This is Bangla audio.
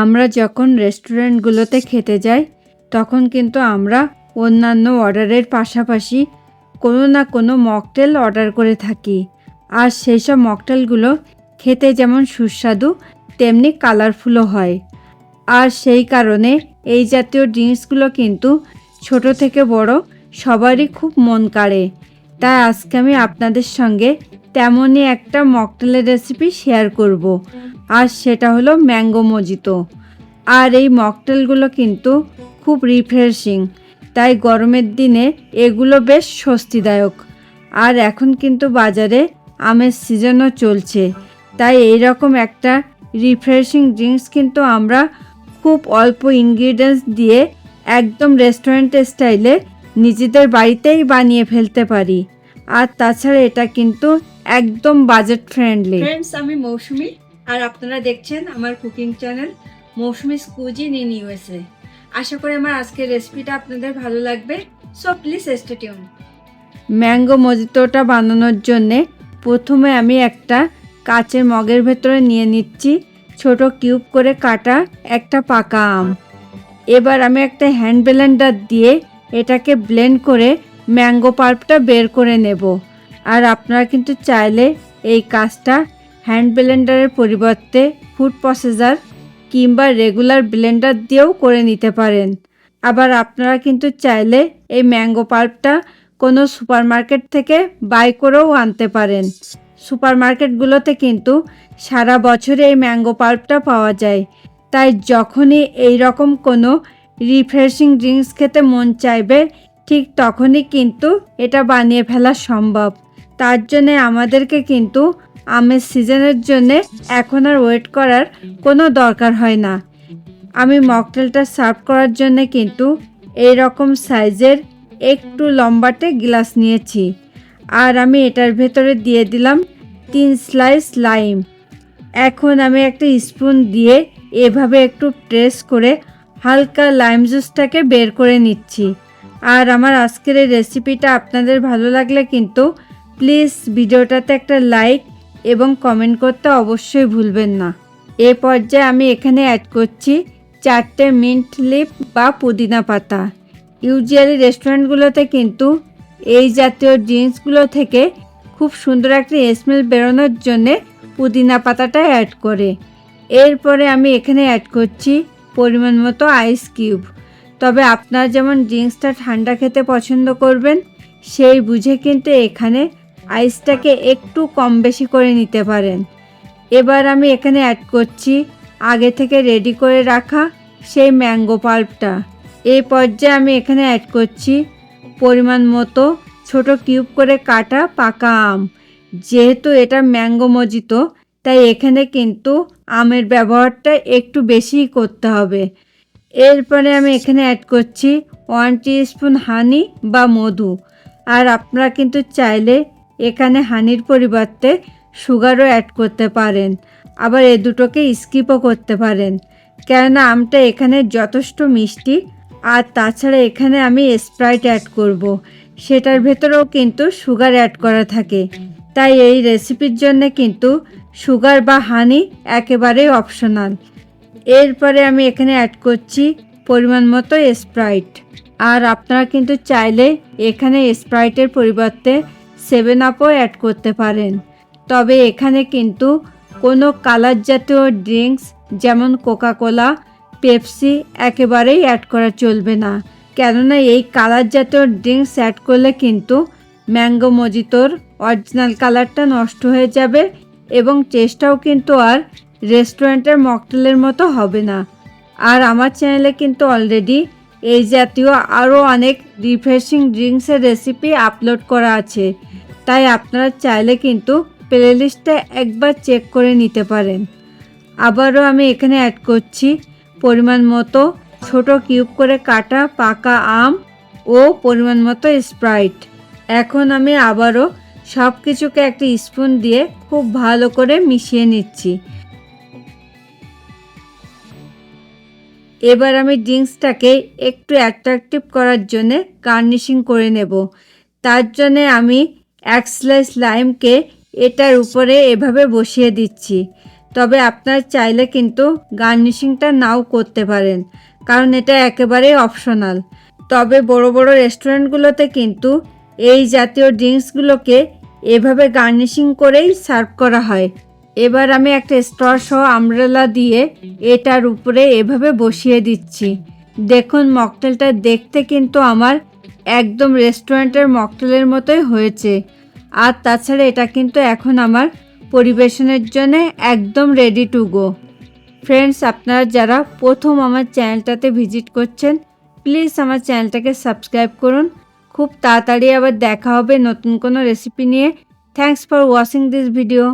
আমরা যখন রেস্টুরেন্টগুলোতে খেতে যাই, তখন কিন্তু আমরা অন্যান্য অর্ডারের পাশাপাশি কোনো না কোনো মকটেল অর্ডার করে থাকি। আর সেই সব মকটেলগুলো খেতে যেমন সুস্বাদু, তেমনি কালারফুলও হয়। আর সেই কারণে এই জাতীয় ড্রিঙ্কসগুলো কিন্তু ছোট থেকে বড় সবারই খুব মন কাড়ে। তাই আজকে আমি আপনাদের সঙ্গে তেমনই একটা মকটেলের রেসিপি শেয়ার করব। আর সেটা হলো ম্যাঙ্গো মজিতো। আর এই মকটেলগুলো কিন্তু খুব রিফ্রেশিং তাই গরমের দিনে এগুলো বেশ স্বস্তিদায়ক। আর এখন কিন্তু বাজারে আমের সিজনও চলছে, তাই এই রকম একটা রিফ্রেশিং ড্রিঙ্কস কিন্তু আমরা খুব অল্প ইনগ্রিডিয়েন্টস দিয়ে একদম রেস্টুরেন্ট স্টাইলে নিজেদের বাড়িতেই বানিয়ে ফেলতে পারি। আর তাছাড়া এটা কিন্তু একদম বাজেট ফ্রেন্ডলি ফ্রেন্ডস আমি মৌসুমি আর আপনারা দেখছেন আমার cooking channel Mousumi cuisine in USA আশা করি আমার আজকের রেসিপিটা আপনাদের ভালো লাগবে so please stay tune mango মজিতোটা বানানোর জন্যে প্রথমে আমি একটা কাচের মগের ভেতরে নিয়ে নিচ্ছি ছোট কিউব করে কাটা একটা পাকা আম। এবার আমি একটা হ্যান্ড ব্লেন্ডার দিয়ে এটাকে ব্লেন্ড করে ম্যাঙ্গো পাল্পটা বের করে নেব। আর আপনারা কিন্তু চাইলে এই কাজটা হ্যান্ড ব্লেন্ডারের পরিবর্তে ফুড প্রসেসার কিংবা রেগুলার ব্লেন্ডার দিয়েও করে নিতে পারেন। আবার আপনারা কিন্তু চাইলে এই ম্যাঙ্গো পাল্পটা কোনো সুপারমার্কেট থেকে বাই করেও আনতে পারেন। সুপারমার্কেটগুলোতে কিন্তু সারা বছরে এই ম্যাঙ্গো পাল্পটা পাওয়া যায়। তাই যখনই এই রকম কোনো রিফ্রেশিং ড্রিঙ্কস খেতে মন চাইবে, ঠিক তখনই কিন্তু এটা বানিয়ে ফেলা সম্ভব। তার জন্যে আমাদেরকে কিন্তু আমের সিজনের জন্যে এখন আর ওয়েট করার কোনো দরকার হয় না। আমি মকটেলটা সার্ভ করার জন্য কিন্তু এই রকম সাইজের একটু লম্বাটে গ্লাস নিয়েছি। আর আমি এটার ভেতরে দিয়ে দিলাম তিন স্লাইস লাইম এখন আমি একটা স্পুন দিয়ে এভাবে একটু প্রেস করে হালকা লাইম জুসটাকে বের করে নিচ্ছি। আর আমার আজকের এই রেসিপিটা আপনাদের ভালো লাগলে কিন্তু প্লিজ ভিডিওটাতে একটা লাইক এবং কমেন্ট করতে অবশ্যই ভুলবেন না। এ পর্যায়ে আমি এখানে অ্যাড করছি চারটে মিন্ট লিপ বা পুদিনা পাতা। ইউজুয়ালি রেস্টুরেন্টগুলোতে কিন্তু এই জাতীয় ড্রিঙ্কসগুলো থেকে খুব সুন্দর একটা স্মেল বেরোনোর জন্যে পুদিনা পাতাটা অ্যাড করে। এরপরে আমি এখানে অ্যাড করছি পরিমাণ মতো আইস কিউব তবে আপনার যেমন ড্রিঙ্কসটা ঠান্ডা খেতে পছন্দ করবেন, সেই বুঝে কিন্তু এখানে আইসটাকে একটু কম বেশি করে নিতে পারেন। এবার আমি এখানে অ্যাড করছি আগে থেকে রেডি করে রাখা সেই ম্যাঙ্গো পাল্পটা এই পর্যায়ে আমি এখানে অ্যাড করছি পরিমাণ মতো ছোট কিউব করে কাটা পাকা আম। যেহেতু এটা ম্যাঙ্গো মজিত, তাই এখানে কিন্তু আমের ব্যবহারটা একটু বেশিই করতে হবে। এরপরে আমি এখানে অ্যাড করছি ওয়ান স্পুন হানি বা মধু। আর আপনারা কিন্তু চাইলে এখানে হানির পরিবর্তে সুগারও অ্যাড করতে পারেন। আবার এ দুটোকে স্কিপও করতে পারেন। কেননা আমটা এখানে যথেষ্ট মিষ্টি, আর তাছাড়া এখানে আমি স্প্রাইট অ্যাড করব। সেটার ভেতরেও কিন্তু সুগার অ্যাড করা থাকে। তাই এই রেসিপির জন্য কিন্তু সুগার বা হানি একেবারেই অপশনাল এরপরে আমি এখানে অ্যাড করছি পরিমাণ মতো স্প্রাইট আর আপনারা কিন্তু চাইলে এখানে স্প্রাইটের পরিবর্তে সেভেন আপও অ্যাড করতে পারেন। তবে এখানে কিন্তু কোনো কালার জাতীয় ড্রিঙ্কস যেমন কোকাকোলা পেপসি একেবারেই অ্যাড করা চলবে না। কেননা এই কালার জাতীয় ড্রিঙ্কস অ্যাড করলে কিন্তু ম্যাঙ্গো মজিতোর অরিজিনাল কালারটা নষ্ট হয়ে যাবে এবং টেস্টটাও কিন্তু আর রেস্টুরেন্টের মকটেলের মতো হবে না। আর আমার চ্যানেলে কিন্তু অলরেডি এই জাতীয় আরও অনেক রিফ্রেশিং ড্রিঙ্কসের রেসিপি আপলোড করা আছে। তাই আপনারা চাইলে কিন্তু প্লেলিস্টটা একবার চেক করে নিতে পারেন। আবারও আমি এখানে অ্যাড করছি পরিমাণ মতো ছোট কিউব করে কাটা পাকা আম ও পরিমাণ মতো স্প্রাইট এখন আমি আবারও সব কিছুকে একটা স্পুন দিয়ে খুব ভালো করে মিশিয়ে নিচ্ছি। এবার আমি ড্রিঙ্কসটাকে একটু অ্যাট্রাকটিভ করার জন্যে গার্নিশিং করে নেব। তার জন্যে আমি এক স্লাইস লাইমকে এটার উপরে এভাবে বসিয়ে দিচ্ছি। তবে আপনার চাইলে কিন্তু গার্নিশিংটা নাও করতে পারেন, কারণ এটা একেবারেই অপশনাল তবে বড় বড় রেস্টুরেন্টগুলোতে কিন্তু এই জাতীয় ড্রিঙ্কসগুলোকে এভাবে গার্নিশিং করেই সার্ভ করা হয়। এবার আমি একটা স্টর সহ আমব্রেলা দিয়ে এটার উপরে এভাবে বসিয়ে দিচ্ছি। দেখুন মকটেলটা দেখতে কিন্তু আমার একদম রেস্টুরেন্টের মকটেলের মতোই হয়েছে। আর তাছাড়া এটা কিন্তু এখন আমার পরিবেশনের জন্য একদম রেডি টু গো ফ্রেন্ডস আপনারা যারা প্রথম আমার চ্যানেলটাতে ভিজিট করছেন প্লিজ আমার চ্যানেলটাকে সাবস্ক্রাইব করুন। খুব তাড়াতাড়ি আবার দেখা হবে নতুন কোনো রেসিপি নিয়ে। Thanks for watching this video